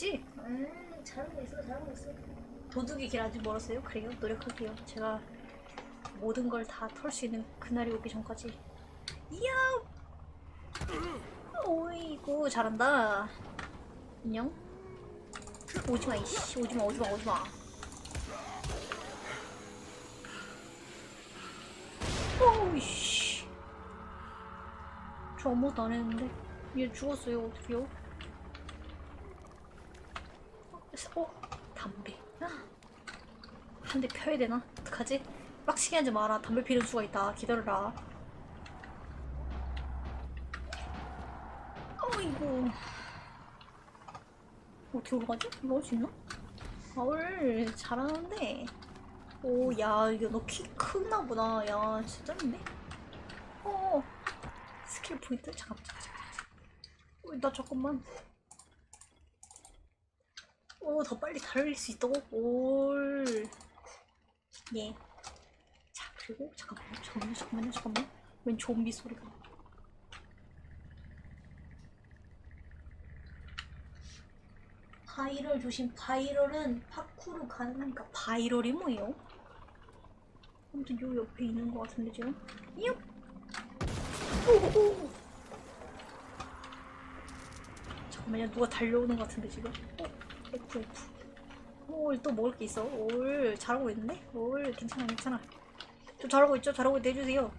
있지? 음, 잘하고 있어, 잘하고 있어. 도둑의 길 아직 멀었어요? 그래요? 노력할게요. 제가 모든 걸 다 털 수 있는 그날이 오기 전까지. 이야! 오이고, 잘한다. 안녕? 오지마, 이씨. 오지마, 오지마, 오지마. 오이씨. 저 아무것도 안 했는데. 얘 죽었어요. 어떡해요? 어? 담배. 한대 펴야 되나? 어떡하지? 빡치게 하지 마라. 담배 피는 수가 있다. 기다려라. 어이구. 어떻게 올라가지? 할수 있나? 아울 잘하는데. 오, 야, 이거 너 키 크나 보다. 야, 진짜 짠데? 어, 스킬 포인트? 잠깐만, 잠깐만, 잠깐만. 어, 나 잠깐만. 오, 더 빨리 달릴 수 있다고? 올. 예. 자, 그리고, 잠깐만요, 잠깐만요, 잠깐만요, 잠깐만요. 웬 좀비 소리가. 바이럴 조심. 바이럴은 파쿠르 가능하니까. 바이럴이 뭐예요? 아무튼 요 옆에 있는 것 같은데, 지금. 얍! 오오! 잠깐만요, 누가 달려오는 것 같은데, 지금. 어? F, F. 올, 또 먹을 게 있어. 올, 잘하고 있는데? 올, 괜찮아, 괜찮아. 저 잘하고 있죠? 잘하고 있대 해주세요.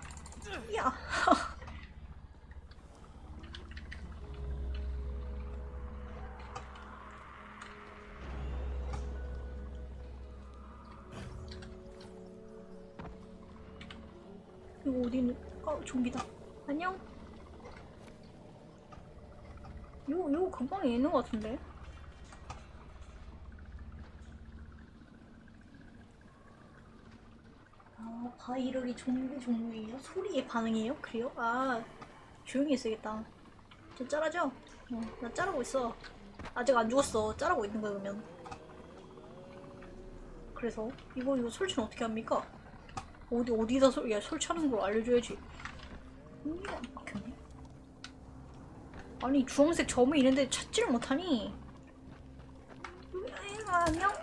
야! 이거 어디 있는, 아, 좀비다. 안녕? 요, 요 근방에 있는 것 같은데? 아, 바이럴이 종류 종류예요? 소리에 반응이에요? 그래요? 아, 조용히 있어야겠다. 저 짤하죠? 어, 나 짤하고 있어. 아직 안 죽었어. 짤하고 있는 거야, 그러면. 그래서, 이거, 이거 설치는 어떻게 합니까? 어디, 어디다 설, 야, 설치하는 걸 알려줘야지. 음, 막혔네. 아니, 주황색 점이 있는데 찾지를 못하니. 음, 안녕?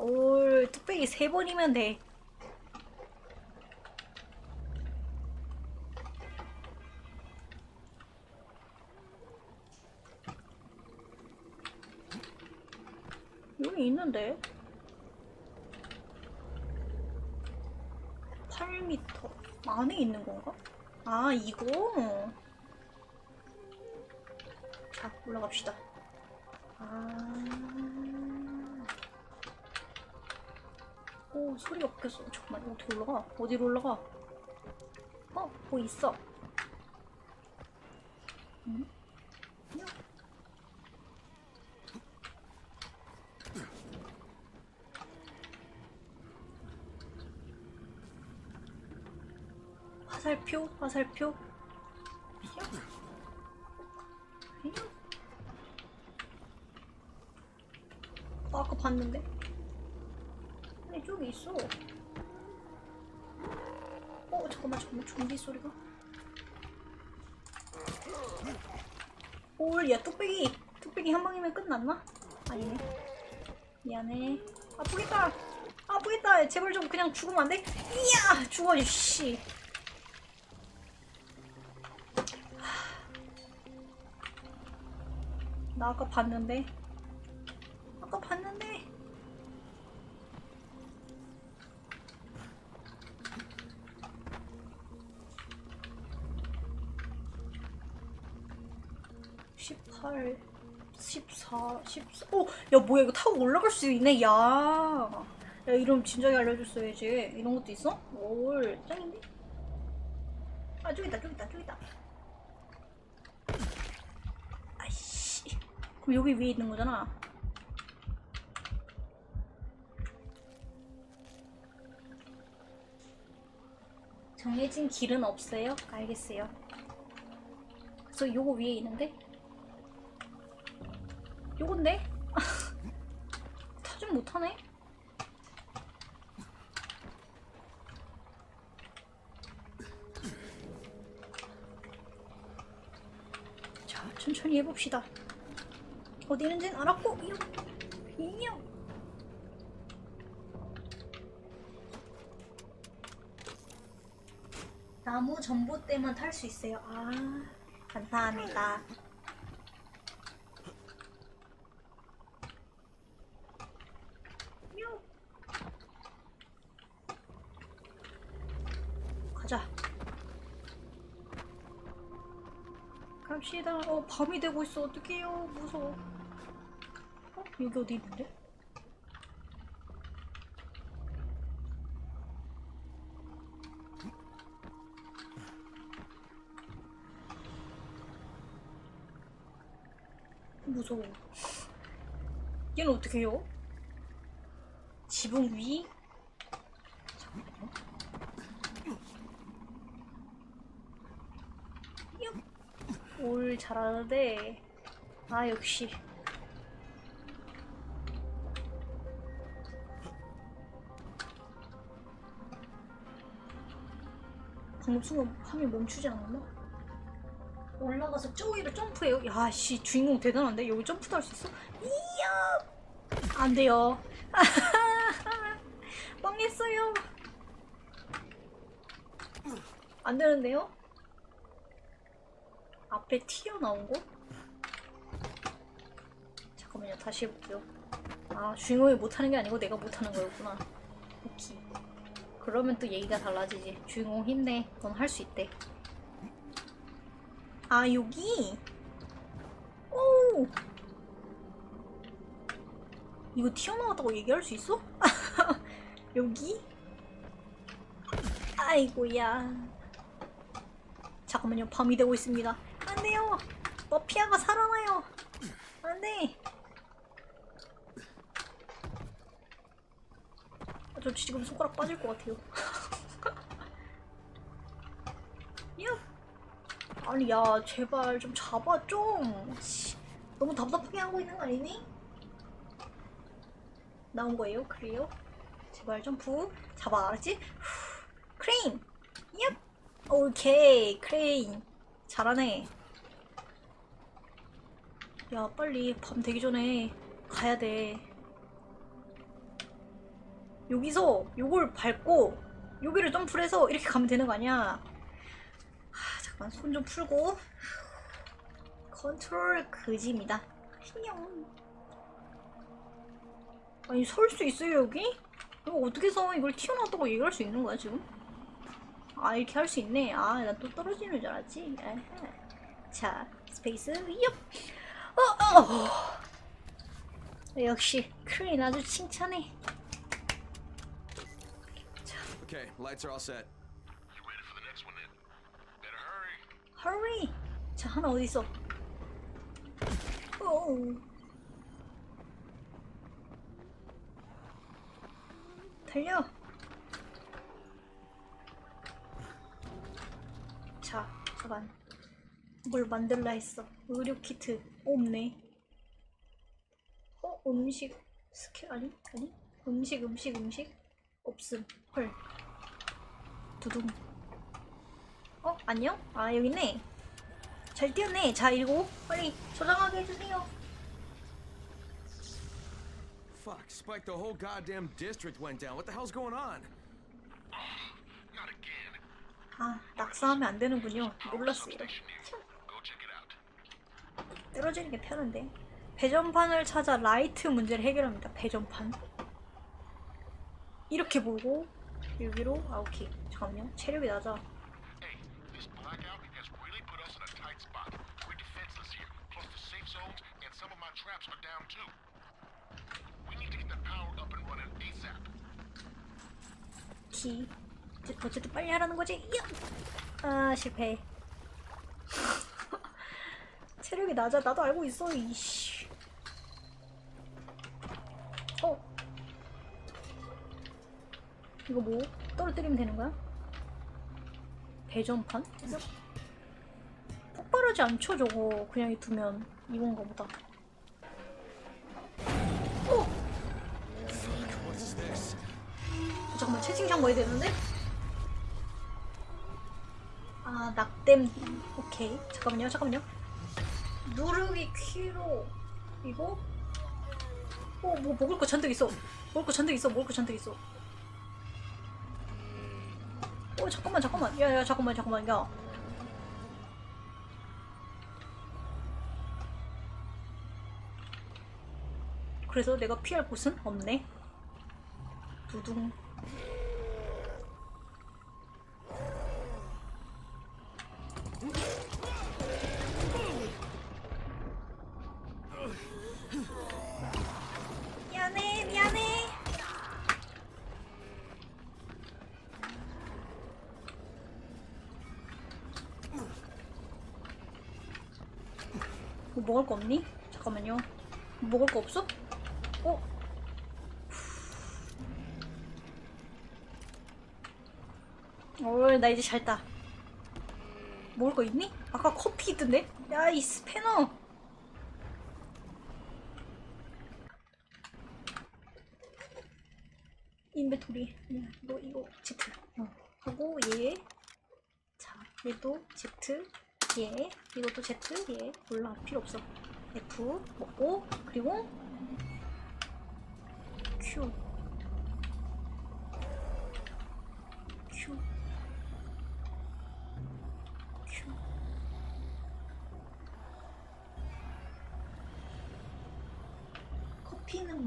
올 뚝배기 세 번이면 돼. 여기 있는데? 8m 안에 있는 건가? 아 이거? 자 올라갑시다. 아 소리가 바뀌었어. 잠깐만 어떻게 올라가? 어디로 올라가? 어 뭐 있어? 응? 야. 화살표? 화살표. 어, 아까 봤는데 저기 있어. 어 잠깐만 잠깐만 좀비 소리가. 올야 뚝배기 뚝배기 한 방이면 끝났나? 아니네. 미안해. 아프겠다. 아프겠다. 제발 좀 그냥 죽으면 안 돼? 이야 죽어 씨. 나 아까 봤는데. 14. 어, 야, 뭐야, 이거 타고 올라갈 수 있네, 야. 야, 이름 진작에 알려줬어야지. 이런 것도 있어? 뭘, 짱인데? 아, 저기 있다, 저기 있다, 저기 있다. 아이씨. 그럼 여기 위에 있는 거잖아. 정해진 길은 없어요? 알겠어요. 그래서 요거 위에 있는데? 요건데? 타진 못하네? 자, 천천히 해봅시다. 어디 있는지는 알았고, 이요, 이요. 나무 전봇대만 탈 수 있어요. 아, 감사합니다. 요. 가자. 갑시다. 어, 밤이 되고 있어. 어떡해요. 무서워. 어? 여기 어디 있는데? 무서워. 얘는 어떻게 해요? 지붕 위? 잠깐만요. 얍. 올 잘하는데 아 역시 방금 순간 화면이 멈추지 않았나? 올라가서 저 위로 점프해요? 야씨 주인공 대단한데? 여기 점프도 할 수 있어? 이야 안 돼요 망했어요 안 되는데요? 앞에 튀어나온 곳? 잠깐만요 다시 해볼게요. 아 주인공이 못하는 게 아니고 내가 못하는 거였구나. 오케이. 그러면 또 얘기가 달라지지. 주인공 힘내. 넌 할 수 있대. 아 여기? 오! 이거 튀어나왔다고 얘기할 수 있어? 여기? 아이고야. 잠깐만요 밤이 되고 있습니다 안돼요. 머피아가 살아나요. 안돼. 아, 저 지금 손가락 빠질 것 같아요. 야! 아니 야 제발 좀 잡아 좀. 씨, 너무 답답하게 하고 있는 거 아니니? 나온 거예요 그래요? 제발 점프 잡아 알았지? 후, 크레인! 얍! 오케이 크레인. 잘하네 야 빨리 밤 되기 전에 가야 돼. 여기서 요걸 밟고 여기를 점프를 해서 이렇게 가면 되는 거 아니야? 하, 잠깐 손좀 풀고. 컨트롤 그지입니다. 휘영 아니 설 수 있어요 여기? 이거 어떻게 서 이걸 튀어나왔다고 얘기할 수 있는 거야 지금? 아 이렇게 할 수 있네. 아난또 떨어지는 줄 알았지? 에헤. 자 스페이스 얍 어, 어. 역시 크레인 아주 칭찬해 Okay, lights are all set. You ready for the next one then? Better hurry. hurry 자 하나 어디 있어 오 달려 자 잠깐 뭘 만들라 했어 의료 키트 없네 어 음식 스킬 아니 아니 음식 음식 음식 없음 헐 두둥 어 안녕 아 여기 있네 잘 뛰었네 자 이거 빨리 저장하게 해주세요 Fuck, Spike, the whole goddamn district went down. What the hell's going on? Not again. 아 낙사하면 안 되는군요 몰랐어요 떨어지는 게 편한데 배전판을 찾아 라이트 문제를 해결합니다 배전판 이렇게 보고 여기로 아 오케이 잠깐만요 체력이 낮아. 키 어쨌- 어쨌든 빨리 하라는 거지! 아 실패 체력이 낮아 나도 알고 있어 이씨 어 이거 뭐 떨어뜨리면 되는 거야? 배전판? 폭발하지 않죠 저거 그냥 두면 이건가 보다 어! This? 잠깐만 채팅창 뭐야 되는데? 아 낙댐 오케이 잠깐만요 잠깐만요 누르기 키로 이거? 어 뭐 먹을 거 잔뜩 있어. 먹을 거 잔뜩 있어. 먹을 거 잔뜩 있어. 어 잠깐만 잠깐만. 야 야 잠깐만 잠깐만. 야. 그래서 내가 피할 곳은 없네. 두둥 미안해 미안해 뭐 먹을 거 없니? 잠깐만요 먹을 거 없어? 어? 어, 나 이제 잘다. 먹을 거 있니? 아까 커피 있던데? 야, 이 스패너! 인벤토리. 야, 이거, 이거, Z. 어. 하고, 얘. 자, 얘도 Z. 얘. 이것도 Z. 얘. 몰라. 필요 없어. F. 먹고, 그리고. Q.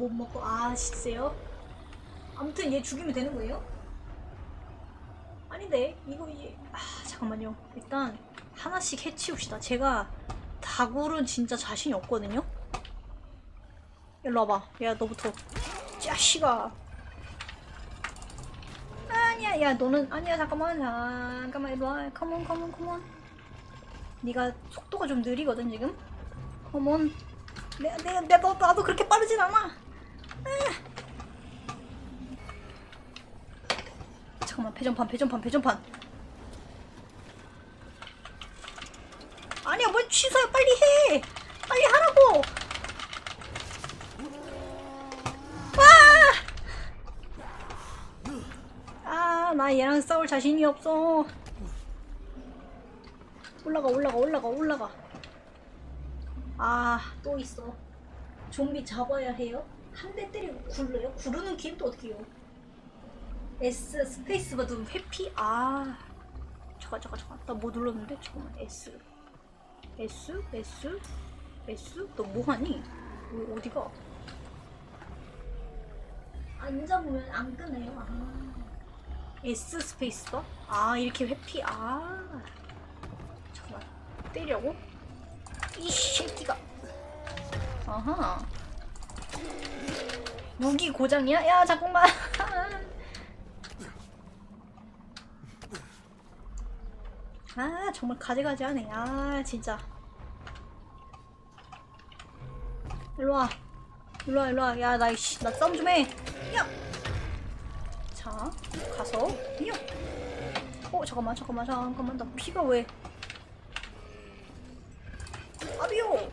못 먹고 아 진짜요? 아무튼 얘 죽이면 되는 거예요? 아닌데 이거 얘... 아 잠깐만요. 일단 하나씩 해치웁시다. 제가 다굴은 진짜 자신이 없거든요? 일로 와봐. 야 너부터. 자식아 아니야 야 너는 아니야 잠깐만. 잠깐만 일로 와. 컴온 컴온 컴온 네가 속도가 좀 느리거든 지금? 컴온 내가 내가 내가 너, 나도 그렇게 빠르진 않아 아. 잠깐만 배전판 배전판 배전판 아니야 뭘 취소해 빨리 해 빨리 하라고 아, 나 얘랑 싸울 자신이 없어. 올라가, 올라가, 올라가, 올라가. 아, 또 있어. 좀비 잡아야 해요? 한 대 때리고 굴러요? 구르는 게임 또 어떻게 해요? S 스페이스 바 누르면 회피? 아. 잠깐, 잠깐, 잠깐. 나 뭐 눌렀는데? 잠깐만. S. S? S? S? 너 뭐하니? 뭐, 어디가? 안 잡으면 안 끄네요. 아. S 스페이스바? 아 이렇게 회피 아 잠깐만 때리려고? 이 새끼가 아하 무기 고장이야? 야 잠깐만. 아 정말 가지가지하네. 아 진짜. 일로와. 일로와 일로와. 야나 이씨 나 싸움 좀해. 야! 자, 가서. 요. 어, 잠깐만, 잠깐만, 잠깐만, 나 피가 왜? 아비오.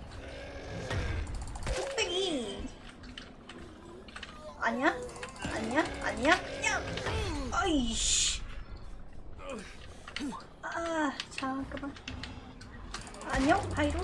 뚝배기. 아니야? 아니야? 아니야? 야. 아이씨. 아, 잠깐만. 안녕, 하이로.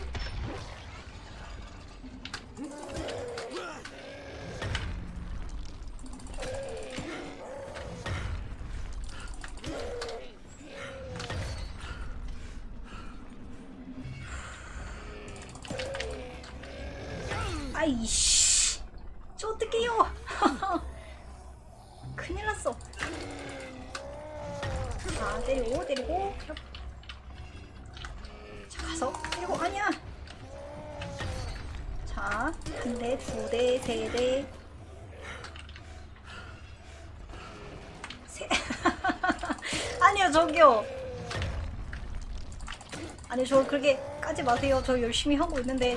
저 그렇게 까지 마세요. 저 열심히 하고 있는데.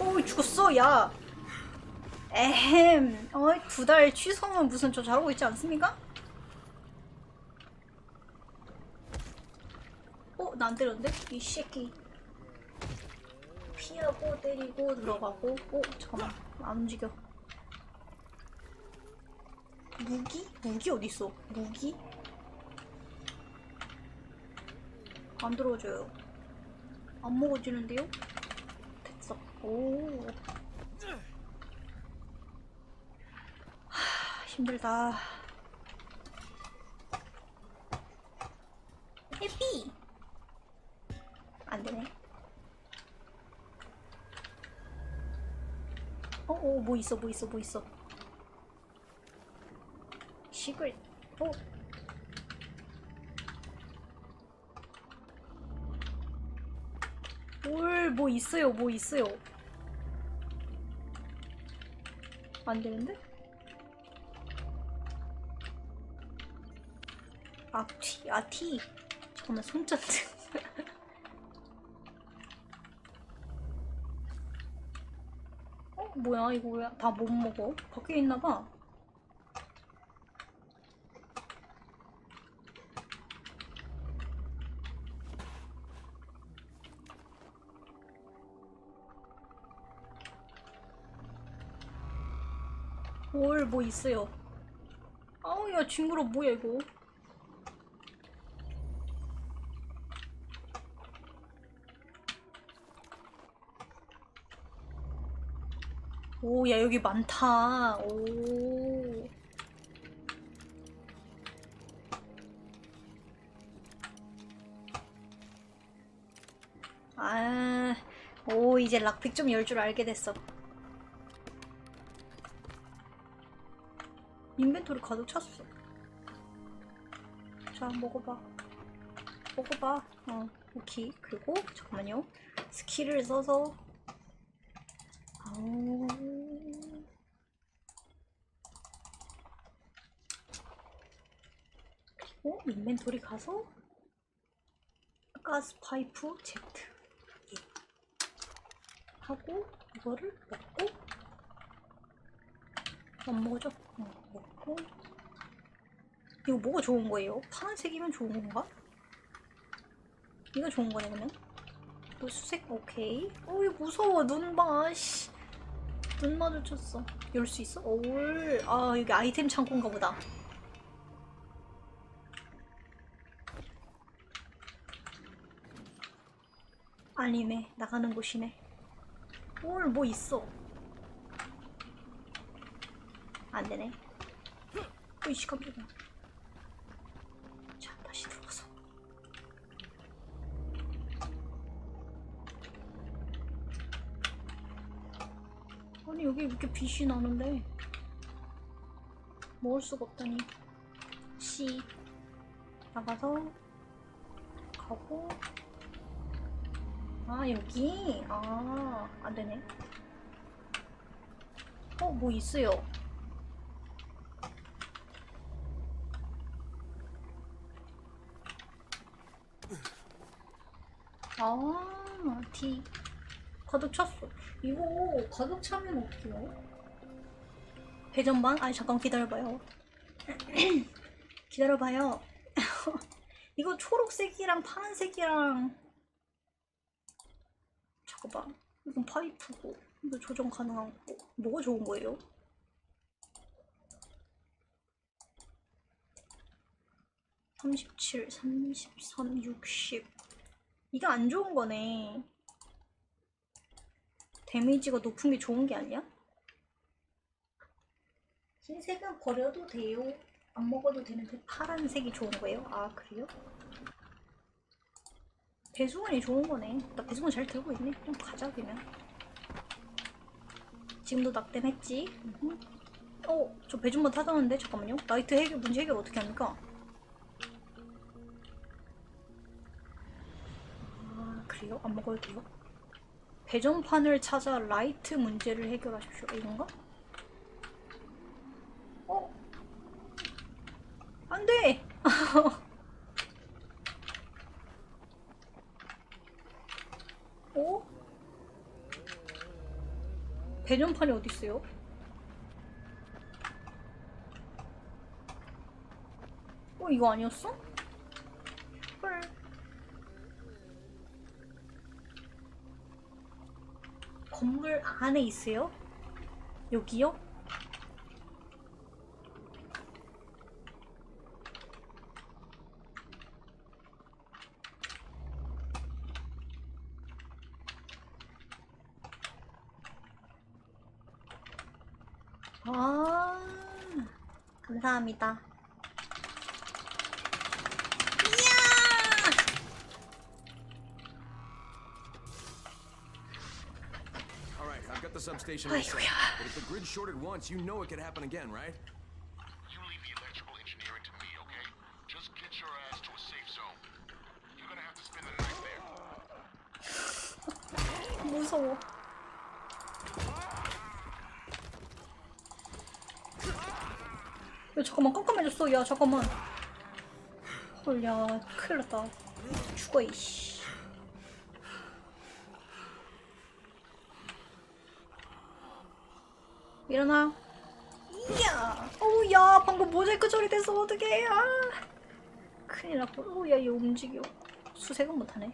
오 죽었어 야 에헴 어이 두달 취소면 무슨 저 잘하고 있지 않습니까? 어? 나 안 때렸는데? 이 새끼 피하고 때리고 들어가고 어? 잠깐만 안 움직여 무기? 무기 어딨어? 무기? 안 들어줘요 안 먹어지는데요? 오. 하, 힘들다. 해피. 안 되네. 어, 어, 뭐 있어, 뭐 있어, 뭐 있어. 시글. 어. 뭘, 뭐 있어요, 뭐 있어요. 안 되는데? 아, 티, 아, 티. 잠깐만, 손전등. 어, 뭐야, 이거 왜 다 못 먹어? 밖에 있나봐. 뭘, 뭐 있어요. 아우, 야, 징그러, 뭐야, 이거. 오, 야, 여기 많다. 오. 아, 오, 이제 락픽 좀 열 줄 알게 됐어. 인벤토리 가득 찼어. 자, 먹어봐. 먹어봐. 어, 오케이. 그리고, 잠깐만요. 스킬을 써서 아우. 그리고 인벤토리 가서 가스 파이프 Z 예. 하고 이거를 먹고 안 먹어져? 어, 먹고 이거 뭐가 좋은 거예요? 파란색이면 좋은 건가? 이거 좋은 거네 그러면? 또 수색 오케이. 어 이거 무서워 눈 봐. 씨. 눈 마주쳤어. 열 수 있어? 올. 아 여기 아이템 창고인가 보다. 아니네 나가는 곳이네. 올 뭐 있어? 안 되네. 으이씨 깜짝이야. 자 다시 들어가서. 아니 여기 이렇게 빛이 나는데 먹을 수가 없다니 C 나가서 가고 아 여기 아 안되네 어 뭐 있어요 아 D 가득 찼어. 이거 가득 차면 어떡해요? 배전반? 아니 잠깐 기다려봐요. 기다려봐요. 이거 초록색이랑 파란색이랑 잠깐만 이건 파이프고 이거 조정 가능한 거 뭐가 좋은 거예요? 삼십칠, 삼십삼, 육십 이게 안 좋은 거네. 데미지가 높은 게 좋은 게 아니야? 흰색은 버려도 돼요. 안 먹어도 되는데 파란색이 좋은 거예요? 아 그래요? 배수건이 좋은 거네. 나 배수건 잘 들고 있네. 좀 가자 그러면. 지금도 낙뎀했지. 음흠. 어, 저 배준번 타다는데 잠깐만요. 나이트 해결 문제 해결 어떻게 합니까? 아 그래요? 안 먹어도 돼요? 배정판을 찾아 라이트 문제를 해결하십시오. 이건가? 어? 안 돼! 어? 배정판이 어디 있어요? 어, 이거 아니었어? 건물 안에 있어요? 여기요? 아 감사합니다 the substation. 아이고야. But if the grid shorted once, you know it could happen again, right? You leave the electrical engineering to me, okay? Just get your ass to a safe zone. You're gonna have to spend the night there. 무서워. 야 잠깐만 깜깜해졌어. 야 잠깐만. 헐야 큰일 났다. 죽어 이씨. 일어나. 이야. 어우야 방금 모자이크 처리됐어 어떡해. 아. 큰일 났고. 어우야 얘 움직여. 수색은 못하네.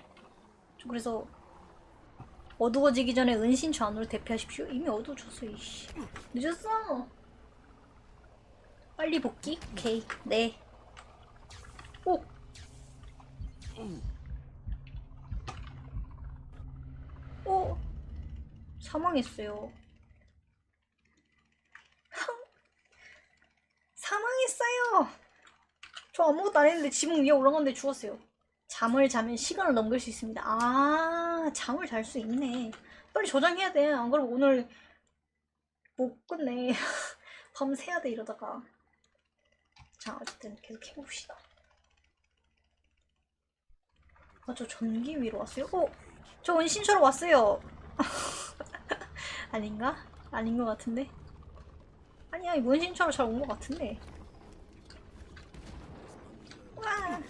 저 그래서 어두워지기 전에 은신처 안으로 대피하십시오. 이미 어두워졌어, 이씨. 늦었어. 빨리 복귀? 오케이. 네. 오! 오! 사망했어요. 사망했어요! 저 아무것도 안 했는데 지붕 위에 올라갔는데 죽었어요. 잠을 자면 시간을 넘길 수 있습니다. 아, 잠을 잘 수 있네. 빨리 저장해야 돼. 안 그러면 오늘 못 끝내. 밤 새야 돼, 이러다가. 자, 어쨌든 계속 해봅시다. 아, 저 전기 위로 왔어요? 어? 저 은신처로 왔어요. 아닌가? 아닌 것 같은데? 아니야, 이 은신처로 잘온 것 같은데. 와!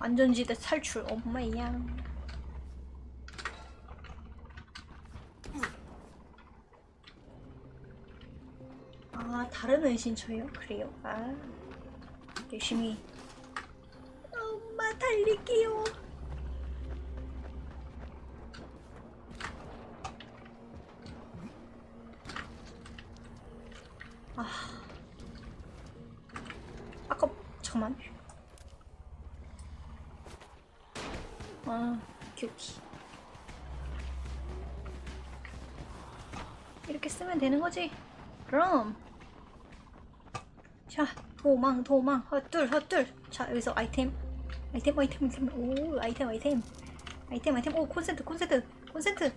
안전지대 탈출 엄마야 아 다른 은신처요? 그래요? 아 열심히 엄마 달릴게요 되는 거지? 그럼. 자, 도망, 도망, 헛둘, 헛둘. 자, 여기서 아이템. 아이템, 아이템, 아이템. 오, 아이템, 아이템. 아이템, 아이템. 오, 콘센트, 콘센트, 콘센트.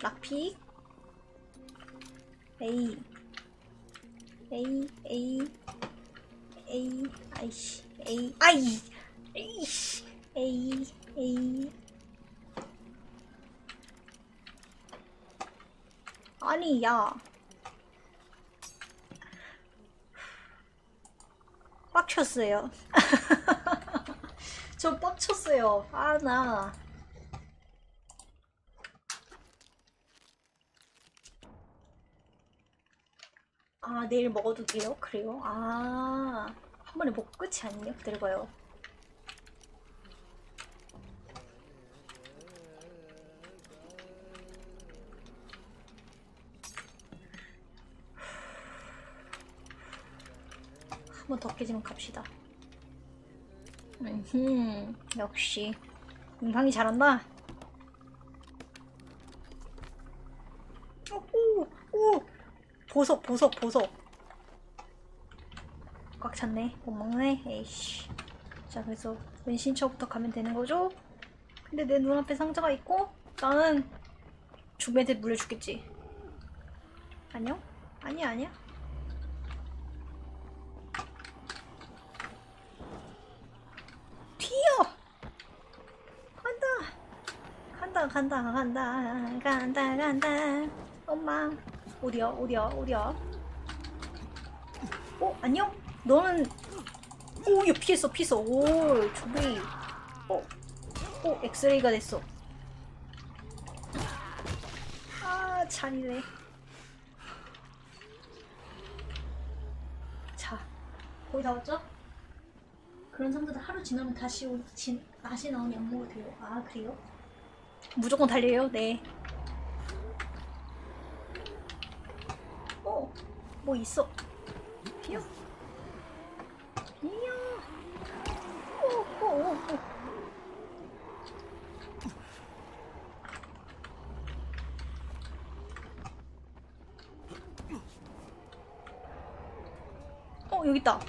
락픽. 에이. 에이, 에이. 에이, 아이씨. 에이, 아이. 에이씨. 에이, 에이. 아니, 야. 빡쳤어요. 저 빡쳤어요. 아, 나. 아, 내일 먹어도 돼요? 그래요? 아, 한 번에 먹 끝이 아니에요? 기다려봐요. 한번 더 깨지면 갑시다. 음, 역시 음방이 잘한다. 어, 오, 오, 보석, 보석, 보석. 꽉 찼네. 못 먹네. 에이씨. 자, 그래서 은신처부터 가면 되는 거죠? 근데 내 눈앞에 상자가 있고 나는 주변에 물려 죽겠지. 안녕? 아니야, 아니야. 튀어! 간다! 간다, 간다, 간다, 간다. 엄마. 어디야, 어디야, 어디야? 어, 안녕? 너는, 오, 야, 피했어, 피했어. 오, 조이. 어, 오, 엑스레이가 됐어. 아, 잔이네. 자, 거의 다 왔죠? 그런 상자들 하루 지나면 다시 오, 진, 다시 나온 양모가 돼요. 아 그래요? 무조건 달려요. 네. 어, 뭐 있어? 비어. 이야. 오, 오, 오, 오. 어, 여기 있다.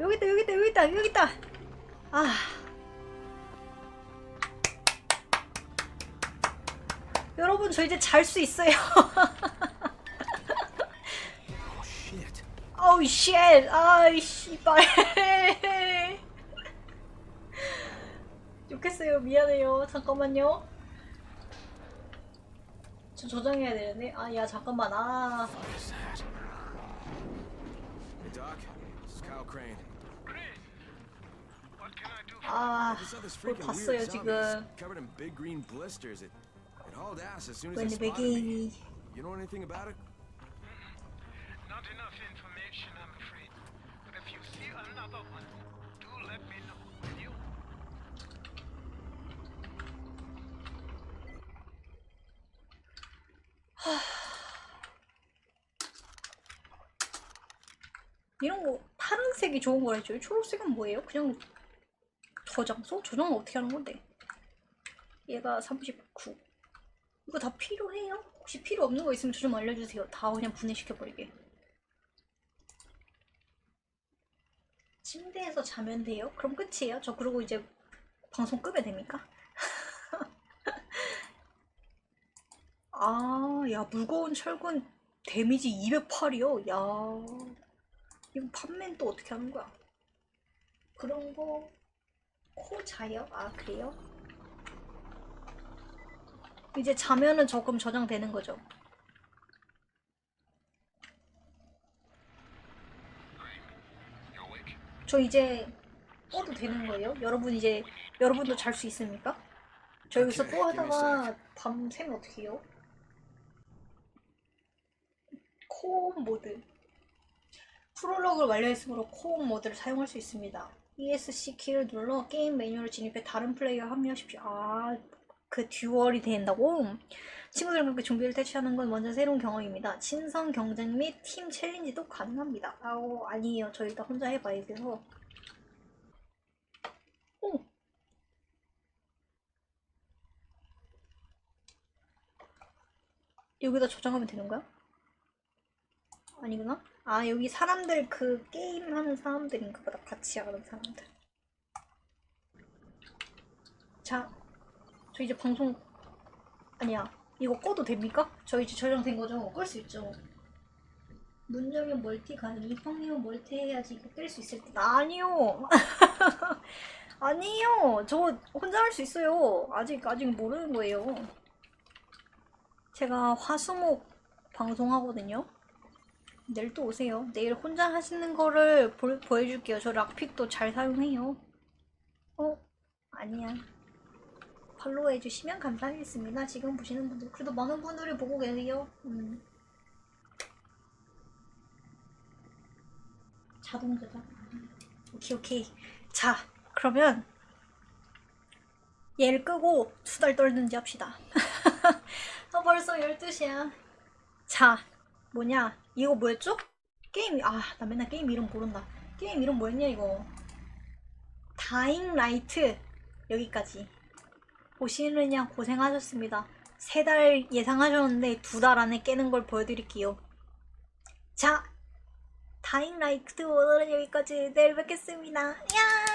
여기 있다, 여기 있다, 여기 있다, 여기 있다. 아. 여러분, 저 이제 잘 수 있어요. Oh. 어우, 쉣. 아이, 씨발. 욕했어요. 미안해요. 잠깐만요. 저 저장해야 되는데. 아, 야, 잠깐만. 아. 아, 뭘 봤어요, 지금. Spotted me. 외계인이. You know anything about it? Not enough information, I'm afraid. But if you see another one, do let me know, will you? 이런 거 파란색이 좋은 거랬죠. 초록색은 뭐예요? 그냥 저장소? 저장은 어떻게 하는 건데? 얘가 39. 이거 다 필요해요? 혹시 필요 없는 거 있으면 저 좀 알려주세요. 다 그냥 분해시켜버리게. 침대에서 자면 돼요? 그럼 끝이에요? 저 그러고 이제 방송 끄면 됩니까? 아, 야, 무거운 철근 데미지 208이요? 야. 이거 판매는 또 어떻게 하는 거야? 그런 거, 코 자요? 아, 그래요? 이제 자면은 조금 저장되는 거죠. 저 이제 꺼도 되는 거예요? 여러분 이제, 여러분도 잘 수 있습니까? 저 여기서 또 하다가 밤 새면 어떻게 해요? 코온 모드. 프롤로그를 완료했으므로 코온 모드를 사용할 수 있습니다. ESC 키를 눌러 게임 메뉴를 진입해 다른 플레이어 합류하십시오. 아, 그 듀얼이 된다고? 친구들과 함께 좀비를 퇴치하는 건 완전 새로운 경험입니다. 친선 경쟁 및 팀 챌린지도 가능합니다. 아우, 아니에요. 저 일단 혼자 해봐야 돼서. 오! 여기다 저장하면 되는 거야? 아니구나? 아, 여기 사람들 그 게임 하는 사람들인가 보다. 같이 하는 사람들. 자, 저 이제 방송, 아니야. 이거 꺼도 됩니까? 저 이제 저장된 거죠? 끌 수 있죠? 문정현 멀티 가능. 이펑이면 멀티 해야지 이거 깰수 있을 듯. 아니요! 아니요! 저 혼자 할 수 있어요. 아직, 아직 모르는 거예요. 제가 화수목 방송하거든요. 내일 또 오세요. 내일 혼자 하시는 거를 보, 보여줄게요. 저 락픽도 잘 사용해요. 어? 아니야. 팔로우 해주시면 감사하겠습니다. 지금 보시는 분들. 그래도 많은 분들이 보고 계세요. 음. 자동 저장. 오케이, 오케이. 자, 그러면 얘를 끄고 수달 떨든지 합시다. 아, 벌써 12시야. 자, 뭐냐? 이거 뭐였죠? 게임, 아, 나 맨날 게임 이름 모른다. 게임 이름 뭐였냐, 이거? 다잉 라이트. 여기까지. 보시느냐 고생하셨습니다. 세 달 예상하셨는데 두 달 안에 깨는 걸 보여드릴게요. 자, 다잉 라이트 오늘은 여기까지. 내일 뵙겠습니다. 야!